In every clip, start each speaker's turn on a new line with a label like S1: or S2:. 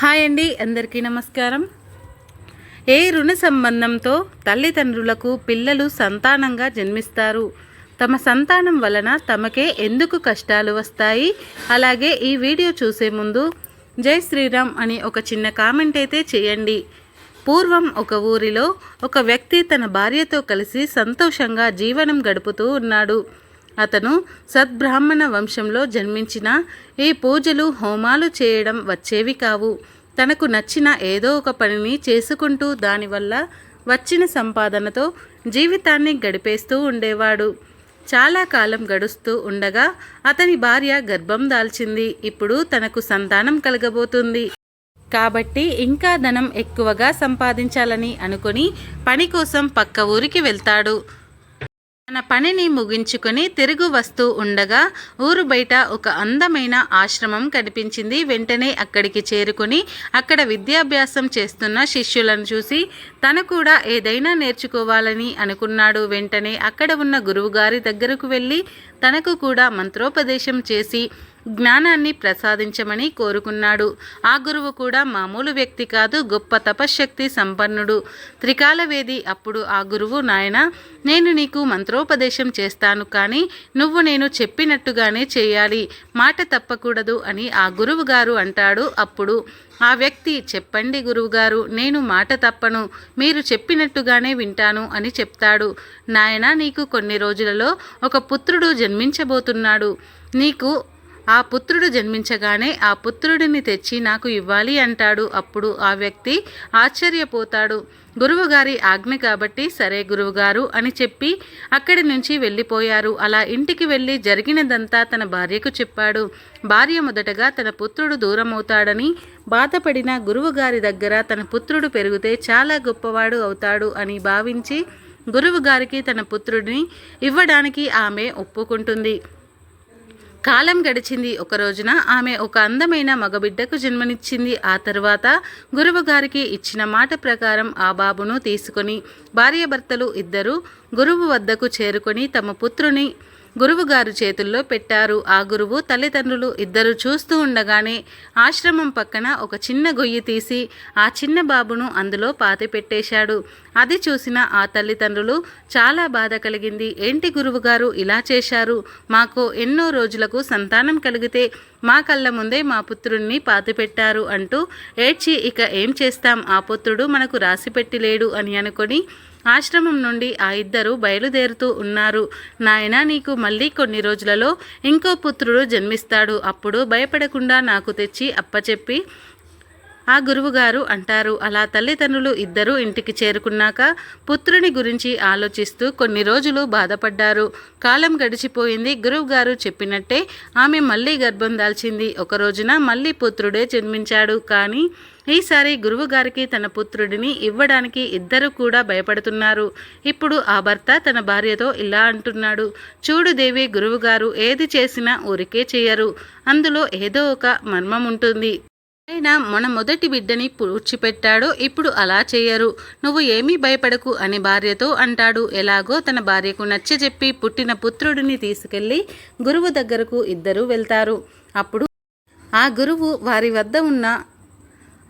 S1: Hi అండి అందరికీ నమస్కారం. ఏ రుణ సంబంధంతో తల్లిదండ్రులకు పిల్లలు సంతానంగా జన్మిస్తారు? తమ సంతానం వలన తమకే ఎందుకు కష్టాలు వస్తాయి? అలాగే ఈ వీడియో చూసే ముందు జై శ్రీరామ్ అని ఒక చిన్న కామెంట్ అయితే చేయండి. పూర్వం ఒక ఊరిలో ఒక వ్యక్తి తన భార్యతో కలిసి సంతోషంగా జీవనం గడుపుతూ ఉన్నాడు. అతను సద్బ్రాహ్మణ వంశంలో జన్మించిన ఈ పూజలు హోమాలు చేయడం వచ్చేవి కావు. తనకు నచ్చిన ఏదో ఒక పనిని చేసుకుంటూ దానివల్ల వచ్చిన సంపాదనతో జీవితాన్ని గడిపేస్తూ ఉండేవాడు. చాలా కాలం గడుస్తూ ఉండగా అతని భార్య గర్భం దాల్చింది. ఇప్పుడు తనకు సంతానం కలగబోతుంది. కాబట్టి ఇంకా ధనం ఎక్కువగా సంపాదించాలని అనుకొని పని కోసం పక్క ఊరికి వెళ్తాడు. తన పనిని ముగించుకొని తిరుగు వస్తూ ఉండగా ఊరు బయట ఒక అందమైన ఆశ్రమం కనిపించింది. వెంటనే అక్కడికి చేరుకుని అక్కడ విద్యాభ్యాసం చేస్తున్న శిష్యులను చూసి తను కూడా ఏదైనా నేర్చుకోవాలని అనుకున్నాడు. వెంటనే అక్కడ ఉన్న గురువుగారి దగ్గరకు వెళ్ళి తనకు కూడా మంత్రోపదేశం చేసి జ్ఞానాన్ని ప్రసాదించమని కోరుకున్నాడు. ఆ గురువు కూడా మామూలు వ్యక్తి కాదు గొప్ప తపశ్శక్తి సంపన్నుడు. త్రికాలవేది అప్పుడు ఆ గురువు నాయన నేను నీకు మంత్రోపదేశం చేస్తాను కానీ నువ్వు నేను చెప్పినట్టుగానే చేయాలి. మాట తప్పకూడదు అని ఆ గురువు గారు అంటాడు. అప్పుడు ఆ వ్యక్తి చెప్పండి గురువుగారు నేను మాట తప్పను. మీరు చెప్పినట్టుగానే వింటాను అని చెప్తాడు. నాయన నీకు కొన్ని రోజులలో ఒక పుత్రుడు జన్మించబోతున్నాడు. నీకు ఆ పుత్రుడు జన్మించగానే ఆ పుత్రుడిని తెచ్చి నాకు ఇవ్వాలి అంటాడు. అప్పుడు ఆ వ్యక్తి ఆశ్చర్యపోతాడు. గురువుగారి ఆజ్ఞ కాబట్టి సరే గురువుగారు అని చెప్పి అక్కడి నుంచి వెళ్ళిపోయారు. అలా ఇంటికి వెళ్ళి జరిగినదంతా తన భార్యకు చెప్పాడు. భార్య మొదటగా తన పుత్రుడు దూరమవుతాడని బాధపడిన గురువుగారి దగ్గర తన పుత్రుడు పెరిగితే చాలా గొప్పవాడు అవుతాడు అని భావించి గురువుగారికి తన పుత్రుడిని ఇవ్వడానికి ఆమె ఒప్పుకుంటుంది. కాలం గడిచింది ఒక రోజున ఆమె ఒక అందమైన మగబిడ్డకు జన్మనిచ్చింది. ఆ తర్వాత గురువు గారికి ఇచ్చిన మాట ప్రకారం ఆ బాబును తీసుకొని భార్యాభర్తలు ఇద్దరు గురువు వద్దకు చేరుకొని తమ పుత్రుని గురువుగారు చేతుల్లో పెట్టారు. ఆ గురువు తల్లిదండ్రులు ఇద్దరు చూస్తూ ఉండగానే ఆశ్రమం పక్కన ఒక చిన్న గొయ్యి తీసి ఆ చిన్న బాబును అందులో పాతి పెట్టేశాడు. అది చూసిన ఆ తల్లిదండ్రులు చాలా బాధ కలిగింది. ఏంటి గురువుగారు ఇలా చేశారు? మాకు ఎన్నో రోజులకు సంతానం కలిగితే మా కళ్ళ ముందే మా పుత్రుణ్ణి పాతిపెట్టారు అంటూ ఏడ్చి ఇక ఏం చేస్తాం? ఆ పుత్రుడు మనకు రాసిపెట్టి లేడు అని అనుకొని ఆశ్రమం నుండి ఆ ఇద్దరు బయలుదేరుతూ ఉన్నారు. నాయన నీకు మళ్ళీ కొన్ని రోజులలో ఇంకో పుత్రుడు జన్మిస్తాడు. అప్పుడు భయపడకుండా నాకు తెచ్చి అప్పచెప్పి ఆ గురువుగారు అంటారు అలా తల్లిదండ్రులు ఇద్దరూ ఇంటికి చేరుకున్నాక పుత్రుని గురించి ఆలోచిస్తూ కొన్ని రోజులు బాధపడ్డారు. కాలం గడిచిపోయింది. గురువుగారు చెప్పినట్టే ఆమె మళ్ళీ గర్భం దాల్చింది. ఒక రోజున మళ్ళీ పుత్రుడే జన్మించాడు. కానీ ఈసారి గురువుగారికి తన పుత్రుడిని ఇవ్వడానికి ఇద్దరు కూడా భయపడుతున్నారు. ఇప్పుడు ఆ భర్త తన భార్యతో ఇలా అంటున్నాడు చూడు దేవి గురువుగారు ఏది చేసినా ఊరికే చేయరు అందులో ఏదో ఒక మర్మం ఉంటుంది. ఆయన మన మొదటి బిడ్డని పూడ్చిపెట్టాడో ఇప్పుడు అలా చేయరు. నువ్వు ఏమీ భయపడకు అని భార్యతో అంటాడు. ఎలాగో తన భార్యకు నచ్చజెప్పి పుట్టిన పుత్రుడిని తీసుకెళ్ళి గురువు దగ్గరకు ఇద్దరు వెళ్తారు. అప్పుడు ఆ గురువు వారి వద్ద ఉన్న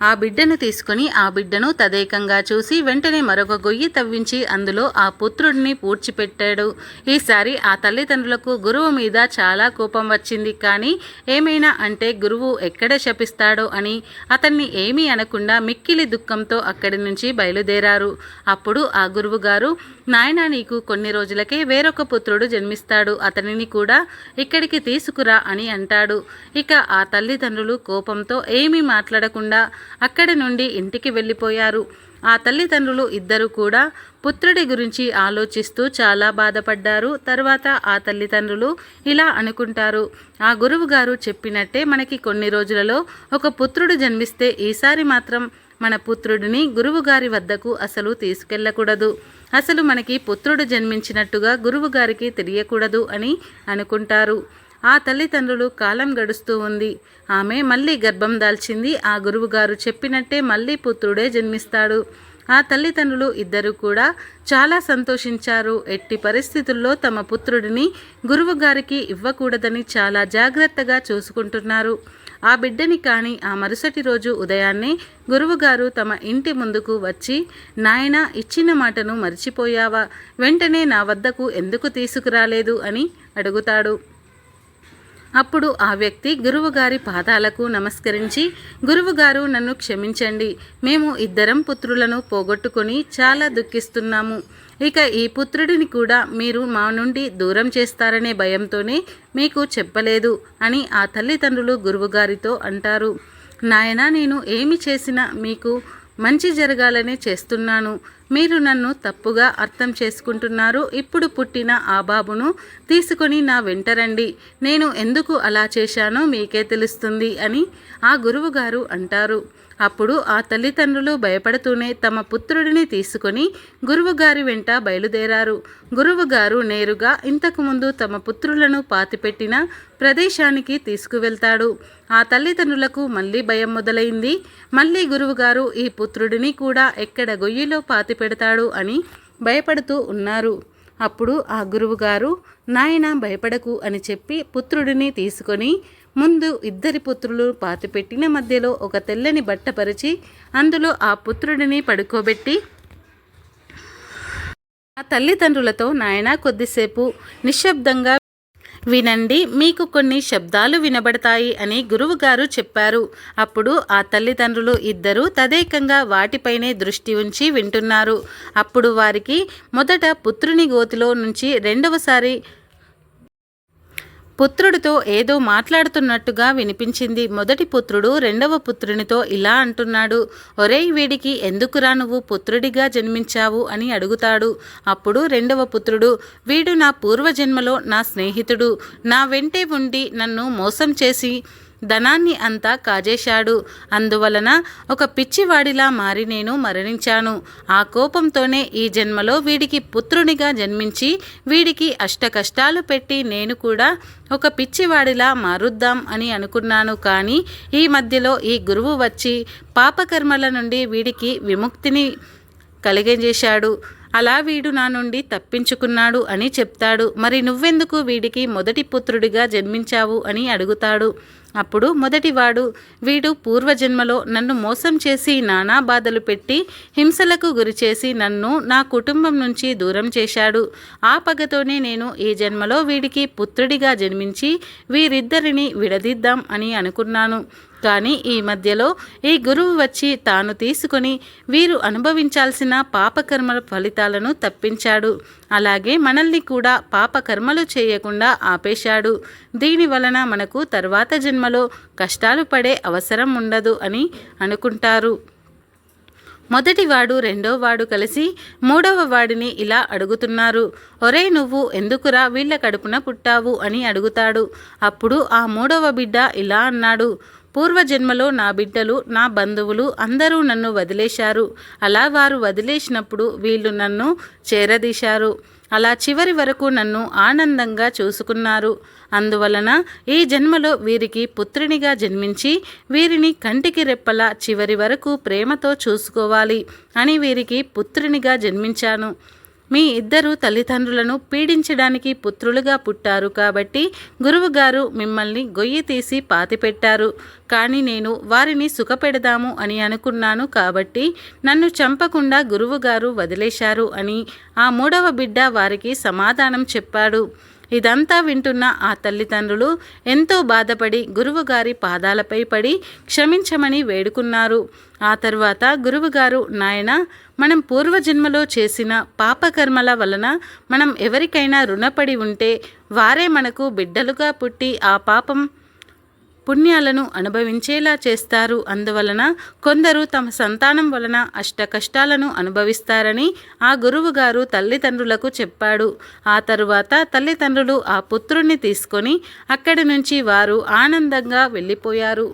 S1: ఆ బిడ్డను తీసుకుని ఆ బిడ్డను తదేకంగా చూసి వెంటనే మరొక గొయ్యి తవ్వించి అందులో ఆ పుత్రుడిని పూడ్చిపెట్టాడు. ఈసారి ఆ తల్లిదండ్రులకు గురువు మీద చాలా కోపం వచ్చింది. కానీ ఏమైనా అంటే గురువు ఎక్కడ శపిస్తాడో అని అతన్ని ఏమీ అనకుండా మిక్కిలి దుఃఖంతో అక్కడి నుంచి బయలుదేరారు. అప్పుడు ఆ గురువు గారు నాయన నీకు కొన్ని రోజులకే వేరొక పుత్రుడు జన్మిస్తాడు. అతనిని కూడా ఇక్కడికి తీసుకురా అని అంటాడు. ఇక ఆ తల్లిదండ్రులు కోపంతో ఏమీ మాట్లాడకుండా అక్కడి నుండి ఇంటికి వెళ్ళిపోయారు. ఆ తల్లిదండ్రులు ఇద్దరు కూడా పుత్రుడి గురించి ఆలోచిస్తూ చాలా బాధపడ్డారు. తర్వాత ఆ తల్లిదండ్రులు ఇలా అనుకుంటారు. ఆ గురువు గారు చెప్పినట్టే మనకి కొన్ని రోజులలో ఒక పుత్రుడు జన్మిస్తే ఈసారి మాత్రం మన పుత్రుడిని గురువుగారి వద్దకు అసలు తీసుకెళ్ళకూడదు. అసలు మనకి పుత్రుడు జన్మించినట్టుగా గురువుగారికి తెలియకూడదు అని అనుకుంటారు. ఆ తల్లిదండ్రులు కాలం గడుస్తూ ఉంది. ఆమె మళ్ళీ గర్భం దాల్చింది. ఆ గురువుగారు చెప్పినట్టే మళ్ళీ పుత్రుడే జన్మిస్తాడు. ఆ తల్లిదండ్రులు ఇద్దరు కూడా చాలా సంతోషించారు. ఎట్టి పరిస్థితుల్లో తమ పుత్రుడిని గురువుగారికి ఇవ్వకూడదని చాలా జాగ్రత్తగా చూసుకుంటున్నారు. ఆ బిడ్డని కానీ ఆ మరుసటి రోజు ఉదయాన్నే గురువుగారు తమ ఇంటి ముందుకు వచ్చి నాయన ఇచ్చిన మాటను మర్చిపోయావా? వెంటనే నా వద్దకు ఎందుకు తీసుకురాలేదు? అని అడుగుతాడు. అప్పుడు ఆ వ్యక్తి గురువుగారి పాదాలకు నమస్కరించి గురువుగారు నన్ను క్షమించండి. మేము ఇద్దరం పుత్రులను పోగొట్టుకొని చాలా దుఃఖిస్తున్నాము. ఇక ఈ పుత్రుడిని కూడా మీరు మా నుండి దూరం చేస్తారనే భయంతోనే మీకు చెప్పలేదు అని ఆ తల్లిదండ్రులు గురువుగారితో అంటారు. నాయన నేను ఏమి చేసినా మీకు మంచి జరగాలనే చేస్తున్నాను. మీరు నన్ను తప్పుగా అర్థం చేసుకుంటున్నారు. ఇప్పుడు పుట్టిన ఆ బాబును తీసుకొని నా వెంటరండి నేను ఎందుకు అలా చేశానో మీకే తెలుస్తుంది అని ఆ గురువుగారు అంటారు. అప్పుడు ఆ తల్లిదండ్రులు భయపడుతూనే తమ పుత్రుడిని తీసుకొని గురువుగారి వెంట బయలుదేరారు. గురువుగారు నేరుగా ఇంతకుముందు తమ పుత్రులను పాతిపెట్టిన ప్రదేశానికి తీసుకువెళ్తాడు. ఆ తల్లిదండ్రులకు మళ్ళీ భయం మొదలైంది. మళ్ళీ గురువుగారు ఈ పుత్రుడిని కూడా ఎక్కడ గొయ్యిలో పాతి పెడతాడు అని భయపడుతూ ఉన్నారు. అప్పుడు ఆ గురువుగారు నాయన భయపడకు అని చెప్పి పుత్రుడిని తీసుకొని ముందు ఇద్దరి పుత్రులు పాతిపెట్టిన మధ్యలో ఒక తెల్లని బట్ట పరిచి అందులో ఆ పుత్రుడిని పడుకోబెట్టి ఆ తల్లిదండ్రులతో నాయన కొద్దిసేపు నిశ్శబ్దంగా వినండి మీకు కొన్ని శబ్దాలు వినబడతాయి అని గురువుగారు చెప్పారు. అప్పుడు ఆ తల్లిదండ్రులు ఇద్దరూ తదేకంగా వాటిపైనే దృష్టి ఉంచి వింటున్నారు. అప్పుడు వారికి మొదట పుత్రుని గోతిలో నుంచి రెండవసారి పుత్రుడితో ఏదో మాట్లాడుతున్నట్టుగా వినిపించింది. మొదటి పుత్రుడు రెండవ పుత్రునితో ఇలా అంటున్నాడు. ఒరేయ్ వీడికి ఎందుకురా నువ్వు పుత్రుడిగా జన్మించావు అని అడుగుతాడు. అప్పుడు రెండవ పుత్రుడు వీడు నా పూర్వజన్మలో నా స్నేహితుడు. నా వెంటే ఉండి నన్ను మోసం చేసి ధనాన్ని అంతా కాజేశాడు. అందువలన ఒక పిచ్చివాడిలా మారి నేను మరణించాను. ఆ కోపంతోనే ఈ జన్మలో వీడికి పుత్రునిగా జన్మించి వీడికి అష్ట కష్టాలు పెట్టి నేను కూడా ఒక పిచ్చివాడిలా మారుద్దాం అని అనుకున్నాను. కానీ ఈ మధ్యలో ఈ గురువు వచ్చి పాపకర్మల నుండి వీడికి విముక్తిని కలిగజేశాడు. అలా వీడు నా నుండి తప్పించుకున్నాడు అని చెప్తాడు. మరి నువ్వెందుకు వీడికి మొదటి పుత్రుడిగా జన్మించావు అని అడుగుతాడు. అప్పుడు మొదటివాడు వీడు పూర్వజన్మలో నన్ను మోసం చేసి నానా బాధలు పెట్టి హింసలకు గురిచేసి నన్ను నా కుటుంబం నుంచి దూరం చేశాడు. ఆ పగతోనే నేను ఈ జన్మలో వీడికి పుత్రుడిగా జన్మించి వీరిద్దరిని విడదీద్దాం అని అనుకున్నాను. కానీ ఈ మధ్యలో ఈ గురువు వచ్చి తాను తీసుకుని వీరు అనుభవించాల్సిన పాపకర్మల ఫలితాలను తప్పించాడు. అలాగే మనల్ని కూడా పాపకర్మలు చేయకుండా ఆపేశాడు. దీని వలన మనకు తర్వాత జన్మలో కష్టాలు పడే అవసరం ఉండదు అని అనుకుంటారు. మొదటివాడు రెండోవాడు కలిసి మూడవ వాడిని ఇలా అడుగుతున్నారు. ఒరే నువ్వు ఎందుకురా వీళ్ళ కడుపున పుట్టావు? అని అడుగుతాడు. అప్పుడు ఆ మూడవ బిడ్డ ఇలా అన్నాడు. పూర్వజన్మలో నా బిడ్డలు నా బంధువులు అందరూ నన్ను వదిలేశారు. అలా వారు వదిలేసినప్పుడు వీళ్ళు నన్ను చేరదీశారు. అలా చివరి వరకు నన్ను ఆనందంగా చూసుకున్నారు. అందువలన ఈ జన్మలో వీరికి పుత్రినిగా జన్మించి వీరిని కంటికి రెప్పలా చివరి వరకు ప్రేమతో చూసుకోవాలి అని వీరికి పుత్రునిగా జన్మించాను. మీ ఇద్దరు తల్లిదండ్రులను పీడించడానికి పుత్రులుగా పుట్టారు కాబట్టి గురువుగారు మిమ్మల్ని గొయ్యి తీసి పాతిపెట్టారు. కానీ నేను వారిని సుఖపెడదాము అని అనుకున్నాను కాబట్టి నన్ను చంపకుండా గురువుగారు వదిలేశారు అని ఆ మూడవ బిడ్డ వారికి సమాధానం చెప్పాడు. ఇదంతా వింటున్న ఆ తల్లిదండ్రులు ఎంతో బాధపడి గురువుగారి పాదాలపై పడి క్షమించమని వేడుకున్నారు. ఆ తర్వాత గురువుగారు నాయన మనం పూర్వజన్మలో చేసిన పాపకర్మల వలన మనం ఎవరికైనా రుణపడి ఉంటే వారే మనకు బిడ్డలుగా పుట్టి ఆ పాపం పుణ్యాలను అనుభవించేలా చేస్తారు. అందువలన కొందరు తమ సంతానం వలన అష్ట కష్టాలను అనుభవిస్తారని ఆ గురువుగారు తల్లిదండ్రులకు చెప్పాడు. ఆ తరువాత తల్లిదండ్రులు ఆ పుత్రుణ్ణి తీసుకొని అక్కడి నుంచి వారు ఆనందంగా వెళ్ళిపోయారు.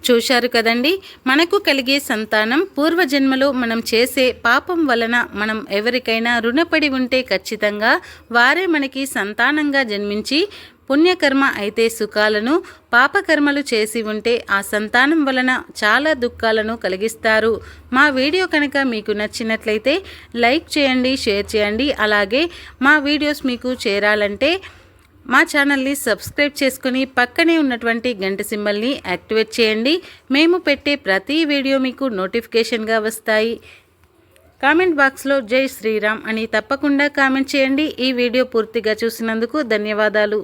S1: చూశారు కదండి మనకు కలిగే సంతానం పూర్వజన్మలో మనం చేసే పాపం వలన మనం ఎవరికైనా రుణపడి ఉంటే ఖచ్చితంగా వారే మనకి సంతానంగా జన్మించి పుణ్యకర్మ అయితే సుఖాలను పాపకర్మలు చేసి ఉంటే ఆ సంతానం వలన చాలా దుఃఖాలను కలిగిస్తారు. మా వీడియో కనుక మీకు నచ్చినట్లయితే లైక్ చేయండి షేర్ చేయండి. అలాగే మా వీడియోస్ మీకు చేరాలంటే మా ఛానల్ని సబ్స్క్రైబ్ చేసుకుని పక్కనే ఉన్నటువంటి గంట సింబల్ని యాక్టివేట్ చేయండి. మేము పెట్టే ప్రతి వీడియో మీకు నోటిఫికేషన్గా వస్తాయి. కామెంట్ బాక్స్లో జై శ్రీరామ్ అని తప్పకుండా కామెంట్ చేయండి. ఈ వీడియో పూర్తిగా చూసినందుకు ధన్యవాదాలు.